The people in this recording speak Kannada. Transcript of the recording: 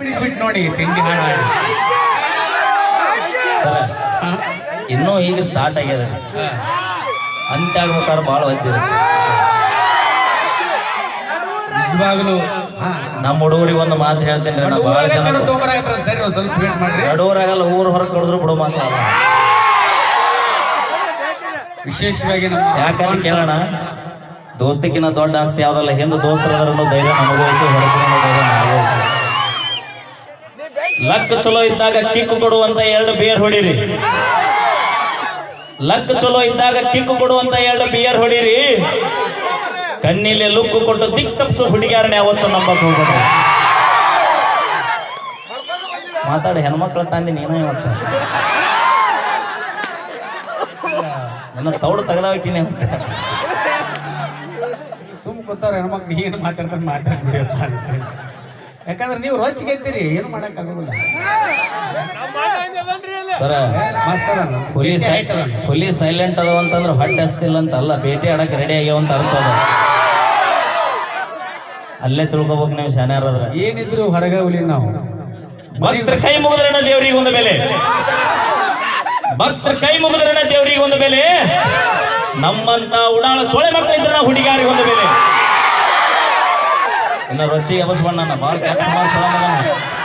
ಬಿಡಿಸ್ಬಿಟ್ಟು ನೋಡಿ ತಿಂಡಿ ಹಾಳಾಗಿ ಸರ ಇನ್ನೂ ಈಗ ಸ್ಟಾರ್ಟ್ ಆಗ್ಯದ ಅಂತ್ಯ ಆಗ್ಬೇಕಾದ್ರೆ ಭಾಳ ವಜ್ಜಿದೆ ನಿಜವಾಗ್ಲು ನಮ್ಮ ಹುಡುಗರಿಗೆ ಒಂದು ಮಾತು ಹೇಳ್ತೀನಿ ರೀ ನಾ ಭಾಳ ಊರಾಗ ಜನ ಕಡೆ ಒಂದ್ ಸ್ವಲ್ಪ ವೇಟ್ ಮಾಡ್ರಿ. ನಡೂರಾಗಲ್ಲ ಊರು ಹೊರಗೆ ಕಳೆದ್ರು ಬಿಡು ಮಾತಾಡ ವಿಶೇಷವಾಗಿ ನಮ್ಮ ಯಾಕಂತ ಕೇಳೋಣ ದೋಸ್ತಿಕ್ಕಿನ್ನ ದೊಡ್ಡ ಆಸ್ತಿ ಯಾವ್ದಲ್ಲ ಹಿಂದೆ ದೋಸ್ತರನ್ನು ಧೈರ್ಯ ನಮಗೂ ಐತಿ ಧೈರ್ಯ ಐತಿ. ಲಕ್ ಚಲೋ ಇದ್ದಾಗ ಕಿಕ್ಕು ಕೊಡುವಂತ ಎರಡು ಬಿಯರ್ ಹೊಡಿರಿ. ಲಕ್ ಚಲೋ ಇದ್ದಾಗ ಕಿಕ್ಕು ಕೊಡುವಂತ ಎರಡು ಬಿಯರ್ ಹೊಡಿರಿ. ಕಣ್ಣಿಲೆ ಲುಕ್ಕು ಕೊಟ್ಟು ದಿಕ್ ತಪ್ಸೋ ಹುಡುಗಿಯಾರನ್ನ ಯಾವತ್ತು ನಮ್ಮ ಹೋಗ್ಬೇಡ್ರಿ. ಮಾತಾಡಿ, ಹೆಣ್ಮಕ್ಳ ತಂದಿ ನೀನೇ ಇವತ್ತು. ನನ್ನ ತೌಡು ತೆಗೆದಾಕಿನಿ ಅಂತ ಸುಮ್ ಕೂತವ್ರ ಹೆಣ್ಮಕ್ಳು ಏನು ಮಾತಾಡ್ತಾರೆ ಮಾತಾಡ್ಬಿಡಿಯಪ್ಪ ಅಂತ. ಯಾಕಂದ್ರೆ ನೀವು ರೋಚ್ ಗೆದ್ದಿರಿ ಏನು ಮಾಡಕ್ ಆಗೋದಿಲ್ಲ. ಸರ ಹುಲಿ ಬೇಸಿ ಸೈ ಆಯ್ತ್ ಅದಲ್ಲ. ಹುಲಿ ಸೈಲೆಂಟ್ ಅದಾವ ಅಂತಂದ್ರೆ ಹೊಟ್ಟೆ ಹಸ್ತಿಲ್ಲ ಅಂತ ಅಲ್ಲ ಭೇಟಿ ಆಡಕ್ ರೆಡಿ ಆಗ್ಯಾವ ಅಂತ ಅರ್ಥ ಅದ. ಅಲ್ಲೇ ತಿಳ್ಕೊಬೇಕು ನೀವು ಶಾನ್ಯಾರದ್ರ ಏನಿದ್ರು ಹೊರಗ ಹುಲಿ ನಾವು. ಭಕ್ತರ ಕೈ ಮುಗಿದ್ರಣ ದೇವ್ರಿಗೆ ಒಂದು ಬೆಲೆ? ಭಕ್ತರ ಕೈ ಮುಗಿದ್ರಣ ದೇವ್ರಿಗೆ ಒಂದು ಬೆಲೆ? ನಮ್ಮಂತ ಉಡಾಳ ಸೊಳೆ ಮಕ್ಕಳಿದ್ರ ಹುಡುಗಿಯಾರಿಗೆ ಒಂದು ಬೆಲೆ. నిన్న వచ్చి ఎవరు పడినా బాగా సుమారు సుమారు